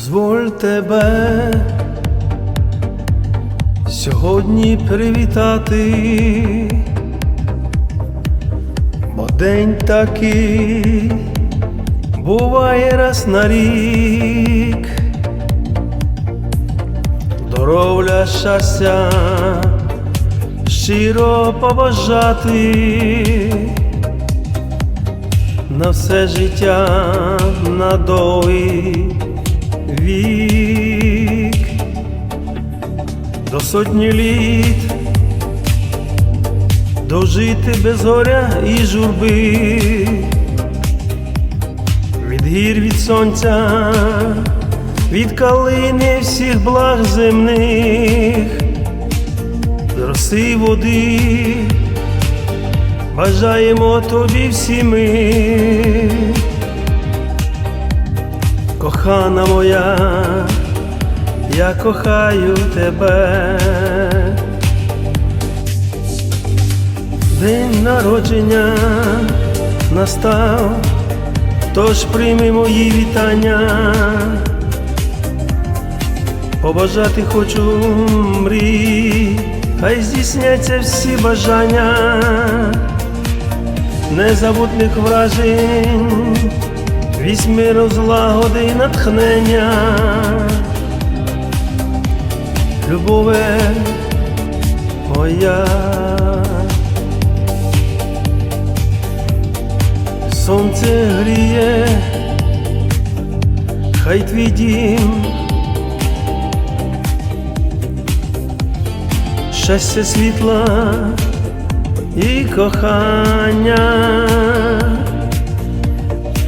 Дозволь тебе сьогодні привітати, бо день такий буває раз на рік. Здоров'я щастя щиро побажати. На все життя на довгий вік. До сотні літ. Дожити без горя і журби, від гір від сонця, від калини всіх благ земних, з роси води. Бажаємо тобі всі ми, кохана моя, я кохаю тебе. День народження настав, тож прийми мої вітання. Побажати хочу мрій, хай здійсняться всі бажання незабутних вражень, візьми розлагоди й натхнення, любове моя, сонце гріє, хай твій дім. Щастя світла і кохання.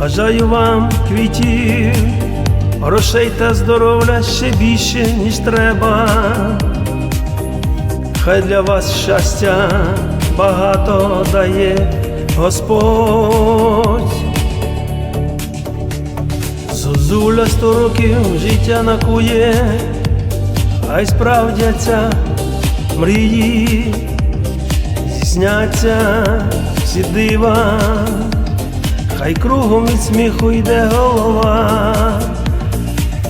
Бажаю вам квітів, грошей та здоров'я ще більше, ніж треба. Хай для вас щастя багато дає Господь. Зозуля сто років життя накує, хай справдяться мрії здійсняться всі дива, хай кругом від сміху йде голова,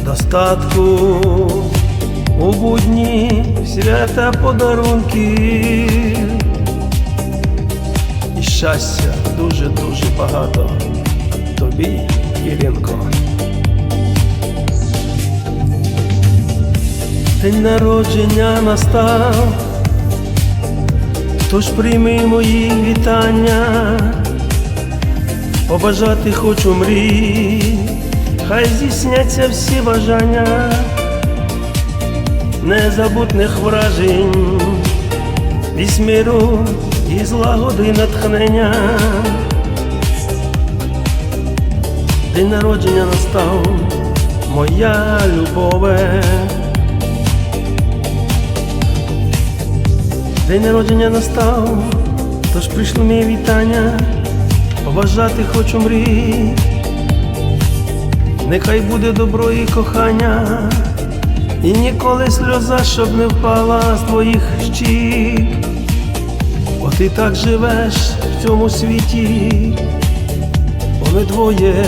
достатку у будні свята подарунки і щастя дуже-дуже багато тобі, Іринко. День народження настав. Тож прийми мої вітання, побажати хочу мрій, хай здійсняться всі бажання, незабутних вражень, вісь миру і злагоди натхнення. День народження настав, моя любове. День народження настав, тож прийшло мені вітання, побажати хочу мрій, нехай буде добро і кохання, і ніколи сльоза, щоб не впала з твоїх щік, бо ти так живеш в цьому світі, бо ми двоє